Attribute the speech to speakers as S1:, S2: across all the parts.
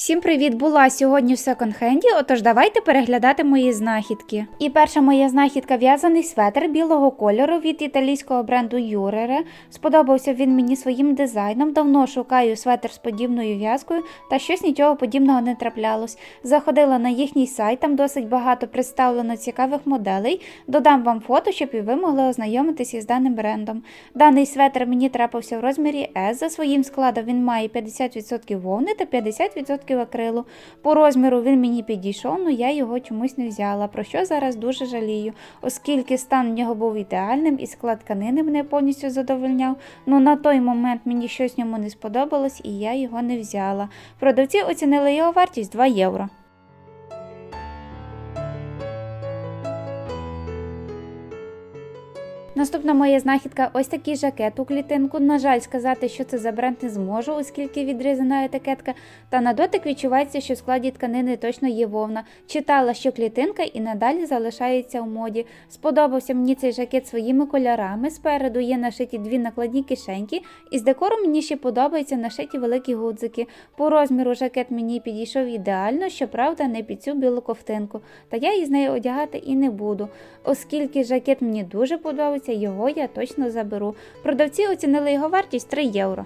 S1: Всім привіт! Була сьогодні в секонд-хенді, отож давайте переглядати мої знахідки. І перша моя знахідка в'язаний светр білого кольору від італійського бренду Юрере. Сподобався він мені своїм дизайном. Давно шукаю светр з подібною в'язкою, та щось нічого подібного не траплялось. Заходила на їхній сайт, там досить багато представлено цікавих моделей. Додам вам фото, щоб і ви могли ознайомитися із даним брендом. Даний светр мені трапився в розмірі S. За своїм складом він має 50% вовни та 50% акрилу. По розміру він мені підійшов, але я його чомусь не взяла, про що зараз дуже жалію, оскільки стан в нього був ідеальним і склад тканини мене повністю задовольняв. Ну на той момент мені щось ньому не сподобалось і я його не взяла. Продавці оцінили його вартість 2 євро. Наступна моя знахідка ось такий жакет у клітинку. На жаль, сказати, що це за бренд не зможу, оскільки відрізана етикетка. Та на дотик відчувається, що в складі тканини точно є вовна. Читала, що клітинка і надалі залишається у моді. Сподобався мені цей жакет своїми кольорами. Спереду є нашиті дві накладні кишеньки, і з декору мені ще подобаються нашиті великі гудзики. По розміру жакет мені підійшов ідеально, щоправда, не під цю білу ковтинку. Та я із нею одягати і не буду. Оскільки жакет мені дуже подобається, його я точно заберу. Продавці оцінили його вартість 3 євро.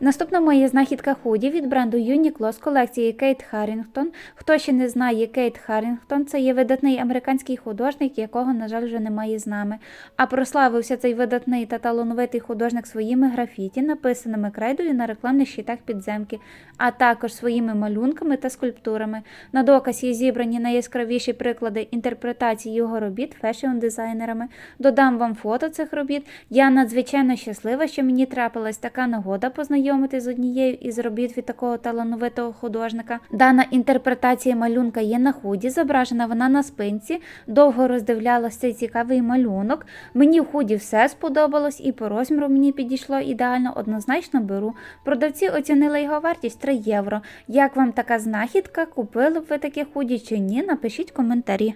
S1: Наступна моя знахідка худі від бренду Uniqlo з колекції Кейт Харрінгтон. Хто ще не знає, Кейт Харрінгтон це є видатний американський художник, якого, на жаль, вже немає з нами. А прославився цей видатний та талановитий художник своїми графіті, написаними крейдою на рекламних щитах підземки, а також своїми малюнками та скульптурами. На доказі зібрані найяскравіші приклади інтерпретації його робіт фешн-дизайнерами. Додам вам фото цих робіт. Я надзвичайно щаслива, що мені трапилась така нагода познайомитися з однією із робіт від такого талановитого художника. Дана інтерпретація малюнка є на худі, зображена вона на спинці. Довго роздивлялася цей цікавий малюнок. Мені в худі все сподобалось, і по розміру мені підійшло ідеально, однозначно беру. Продавці оцінили його вартість 3 євро. Як вам така знахідка? Купили б ви таке худі чи ні? Напишіть коментарі.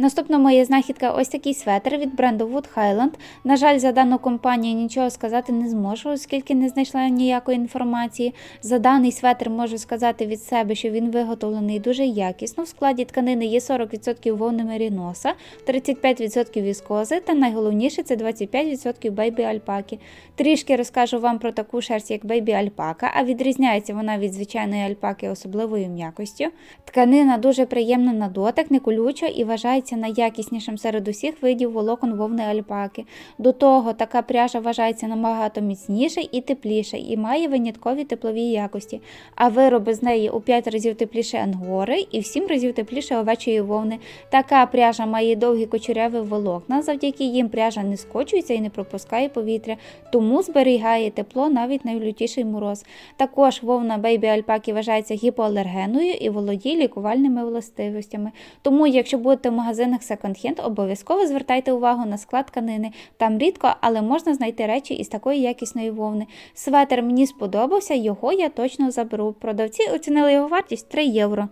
S1: Наступна моя знахідка ось такий светр від бренду Wood Highland. На жаль, за дану компанію нічого сказати не зможу, оскільки не знайшла ніякої інформації. За даний светр можу сказати від себе, що він виготовлений дуже якісно. В складі тканини є 40% вовни меріноса, 35% віскози та найголовніше це 25% бейбі альпаки. Трішки розкажу вам про таку шерсть, як бейбі альпака, а відрізняється вона від звичайної альпаки особливою м'якостю. Тканина дуже приємна на дотик, не колюча і вважається найякіснішим серед усіх видів волокон вовни альпаки. До того така пряжа вважається набагато міцніше і тепліше і має виняткові теплові якості, а вироби з неї у 5 разів тепліше ангори і в 7 разів тепліше овечої вовни. Така пряжа має довгі кучеряві волокна, завдяки їм пряжа не скочується і не пропускає повітря, тому зберігає тепло навіть найлютіший мороз. Також вовна бейбі альпаки вважається гіпоалергеною і володіє лікувальними властивостями. Тому, якщо будете в магазинах секонд-хенд, обов'язково звертайте увагу на склад тканини. Там рідко, але можна знайти речі із такої якісної вовни. Светер мені сподобався, його я точно заберу. Продавці оцінили його вартість 3 євро.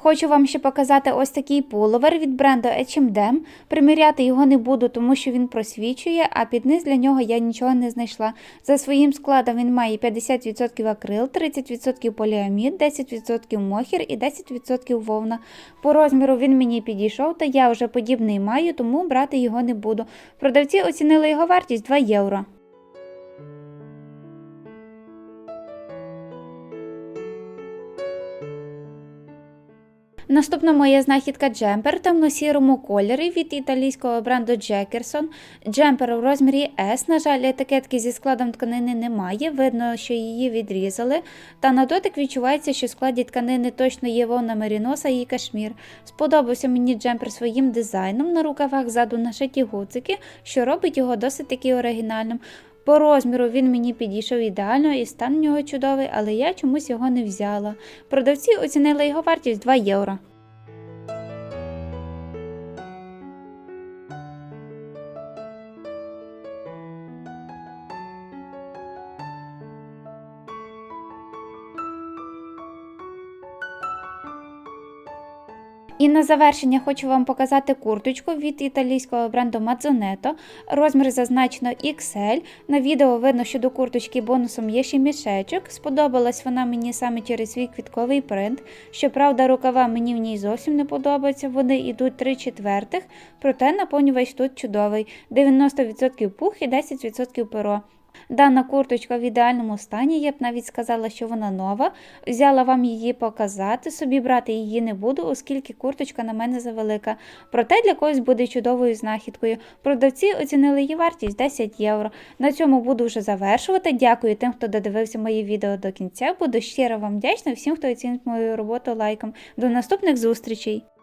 S1: Хочу вам ще показати ось такий пуловер від бренду H&M. Приміряти його не буду, тому що він просвічує, а під низ для нього я нічого не знайшла. За своїм складом він має 50% акрил, 30% поліамід, 10% мохір і 10% вовна. По розміру він мені підійшов, та я вже подібний маю, тому брати його не буду. Продавці оцінили його вартість 2 євро. Наступна моя знахідка джемпер темно-сірому кольорі від італійського бренду Джекерсон. Джемпер у розмірі S. На жаль, етикетки зі складом тканини немає. Видно, що її відрізали. Та на дотик відчувається, що в складі тканини точно є вовна меріноса і кашмір. Сподобався мені джемпер своїм дизайном. На рукавах ззаду нашиті гуцики, що робить його досить таки оригінальним. По розміру він мені підійшов ідеально і стан у нього чудовий, але я чомусь його не взяла. Продавці оцінили його вартість 2 євро. І на завершення хочу вам показати курточку від італійського бренду Mazzonetto. Розмір зазначено XL. На відео видно, що до курточки бонусом є ще мішечок. Сподобалась вона мені саме через свій квітковий принт. Щоправда, рукава мені в ній зовсім не подобаються. Вони йдуть 3 четвертих, проте наповнювач тут чудовий: 90% пух і 10% перо. Дана курточка в ідеальному стані, я б навіть сказала, що вона нова. Взяла вам її показати, собі брати її не буду, оскільки курточка на мене завелика. Проте для когось буде чудовою знахідкою. Продавці оцінили її вартість 10 євро. На цьому буду вже завершувати. Дякую тим, хто додивився моє відео до кінця. Буду щиро вам вдячна всім, хто оцінить мою роботу лайком. До наступних зустрічей!